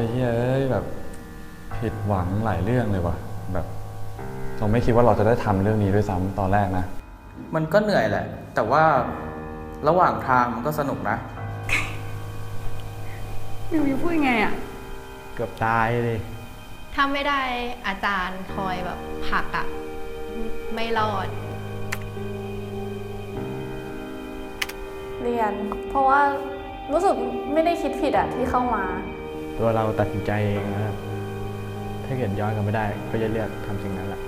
ยเฮ้ยแบบผิดหวังหลายเรื่องเลยว่ะ แบบเราไม่คิดว่าเราจะได้ทำเรื่องนี้ด้วยซ้ำตอนแรกนะ มันก็เหนื่อยแหละ แต่ว่าระหว่างทางมันก็สนุกนะมิวมิวพูดยังไงอะเกือบตายเลย ถ้าไม่ได้อาจารย์คอยแบบผลักอะไม่รอด เรียน เพราะว่ารู้สึกไม่ได้คิดผิดอะที่เข้ามา ตัวเราตัดสินใจเองนะครับ ถ้าเกิดย้อนกลันไม่ได้ ก็จะเลือกทำสิ่งนั้นแหละ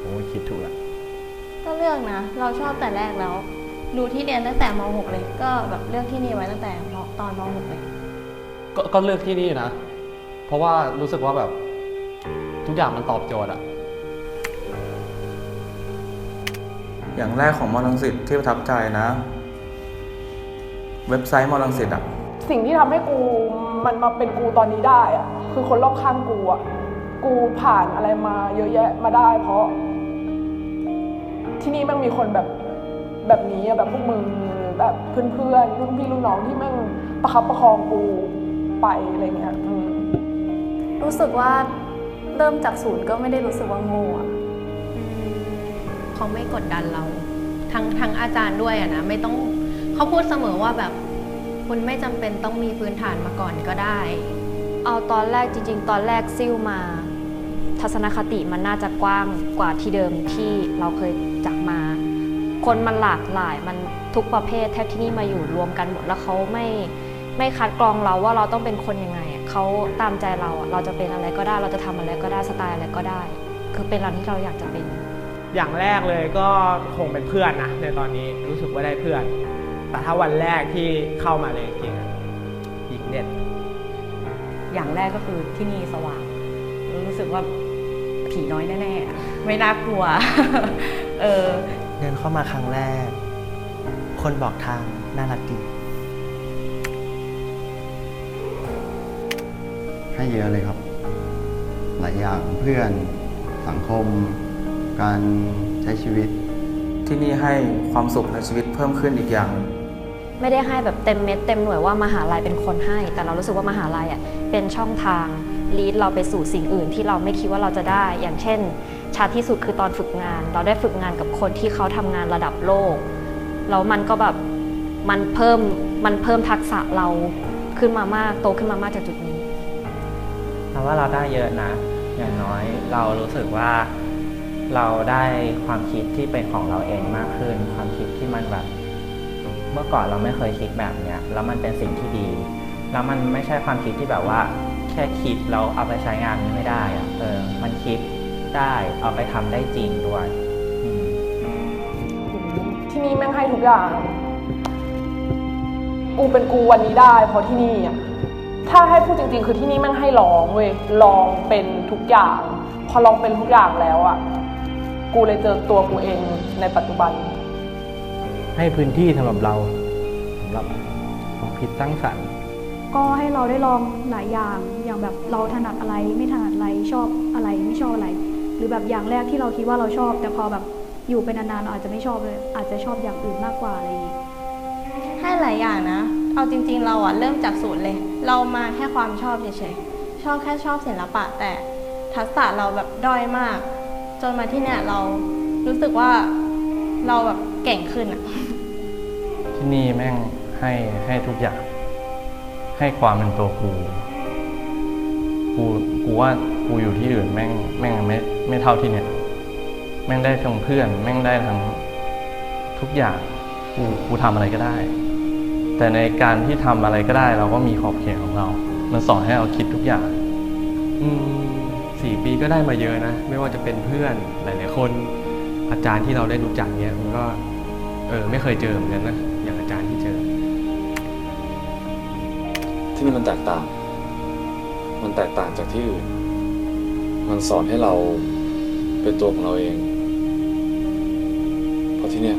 ผมก็คิดถูกแล้วก็เลือกนะ เราชอบแต่แรกแล้ว ดูที่เรียนตั้งแต่ม .6 เลย ก็แบบเลือกที่นี่ไว้ตั้งแต่มตอนม .6 เลย ก็ก็เลือกที่นี่นะ เพราะว่ารู้สึกว่าแบบ ทุกอย่างมันตอบโจทย์อะอย่างแรกของมอลังสิตที่ประทับใจนะ เว็บไซต์มอลังสิตอะสิ่งที่ทำให้กู มันมาเป็นกูตอนนี้ได้อะคือคนรอบข้างกูอะกูผ่านอะไรมาเยอะแยะมาได้ เพราะ ที่นี่แม่งมีคนแบบแบบนี้อะแบบพวกมึงหรือแบบเพื่อนๆรุ่นพี่รุ่นน้องที่แม่งประคับประคองกูไปอะไรเงี้ยอืมรู้สึกว่าเริ่มจากศูนย์ก็ไม่ได้รู้สึกว่าโง่อะเขาไม่กดดันเรา ทั้งทั้งอาจารย์ด้วยอะนะไม่ต้องเขาพูดเสมอว่าแบบ คุณไม่จำเป็นต้องมีพื้นฐานมาก่อนก็ได้ เอาตอนแรกจริง ๆ ตอนแรกซิ่วมา ทัศนคติมันน่าจะกว้างกว่าที่เดิมที่เราเคยจากมา คนมันหลากหลายมันทุกประเภทแทบที่นี่มาอยู่รวมกันหมดแล้วเขาไม่ไม่คัดกรองเราว่าเราต้องเป็นคนยังไงเขาตามใจเราเราจะเป็นอะไรก็ได้ เราจะทำอะไรก็ได้สไตล์อะไรก็ได้ คือเป็นเราที่เราอยากจะเป็น อย่างแรกเลยก็คงเป็นเพื่อนนะในตอนนี้รู้สึกว่าได้เพื่อน แต่ถ้าวันแรกที่เข้ามาเลยจริงๆอะหญิงเด็ด อย่างแรกก็คือที่นี่สว่าง รู้สึกว่าผีน้อยแน่ๆอะไม่น่ากลัว เออ เดินเข้ามาครั้งแรก คนบอกทางน่ารักดี ให้เยอะเลยครับ หลายอย่างเพื่อนสังคม การใช้ชีวิต ที่นี่ให้ความสุขในชีวิตเพิ่มขึ้นอีกอย่างหนึ่ง ไม่ได้ให้แบบเต็มเม็ดเต็มหน่วยว่ามหาลัยเป็นคนให้ แต่เรารู้สึกว่ามหาลัยอะเป็นช่องทางลีดเราไปสู่สิ่งอื่นที่เราไม่คิดว่าเราจะได้ อย่างเช่นชัดที่สุดคือตอนฝึกงาน เราได้ฝึกงานกับคนที่เขาทำงานระดับโลกแล้วมันก็แบบมันเพิ่มมันเพิ่มทักษะเราขึ้นมามากโตขึ้นมามากจากจุดนี้เราว่าเราได้เยอะนะ อย่างน้อยเรารู้สึกว่าเราได้ความคิดที่เป็นของเราเองมากขึ้น ความคิดที่มันแบบ เมื่อก่อนเราไม่เคยคิดแบบเนี้ยแล้วมันเป็นสิ่งที่ดี แล้วมันไม่ใช่ความคิดที่แบบว่า แค่คิดเราเอาไปใช้งานไม่ได้อะเออ มันคิดได้เอาไปทำได้จริงด้วยที่นี่แม่งให้ทุกอย่าง กูเป็นกูวันนี้ได้เพราะที่นี่อะถ้าให้พูดจริง ๆ คือที่นี่แม่งให้ลองเว้ยลองเป็นทุกอย่าง พอลองเป็นทุกอย่างแล้วอะกูเลยเจอตัวกูเองในปัจจุบัน ให้พื้นที่สำหรับเราสำหรับความคิดสร้างสรรค์ ก็ให้เราได้ลองหลายอย่าง อย่างแบบเราถนัดอะไรไม่ถนัดอะไรชอบอะไรไม่ชอบอะไร หรือแบบอย่างแรกที่เราคิดว่าเราชอบ แต่พอแบบอยู่ไปนานๆเราอาจจะไม่ชอบเลย อาจจะชอบอย่างอื่นมากกว่าอะไรอย่างงี้ให้หลายอย่างนะ เอาจริง ๆ เราอะเริ่มจากศูนย์เลย เรามาแค่ความชอบเฉยๆชอบแค่ชอบศิลปะ แต่ทักษะเราแบบด้อยมาก จนมาที่เนี่ยเรารู้สึกว่าเราแบบ เก่งขึ้นอะที่นี่แม่งให้ให้ทุกอย่าง ให้ความเป็นตัวกูกูกูว่ากูอยู่ที่อื่นแม่งแม่งไม่ไม่เท่าที่เนี่ยแม่งได้ทั้งเพื่อน แม่งได้ทั้งทุกอย่างกูกูทำอะไรก็ได้ แต่ในการที่ทำอะไรก็ได้ เราก็มีขอบเขตของเรา มันสอนให้เราคิดทุกอย่างอืมสี่ปีก็ได้มาเยอะนะ ไม่ว่าจะเป็นเพื่อนหลาย ๆ คน อาจารย์ที่เราได้รู้จักเนี่ยมันก็ เออ ไม่เคยเจอเหมือนกันนะ อย่างอาจารย์ที่เจอ ที่นี่มันแตกต่าง มันแตกต่างจากที่อื่น มันสอนให้เราเป็นตัวของเราเอง เพราะที่เนี่ย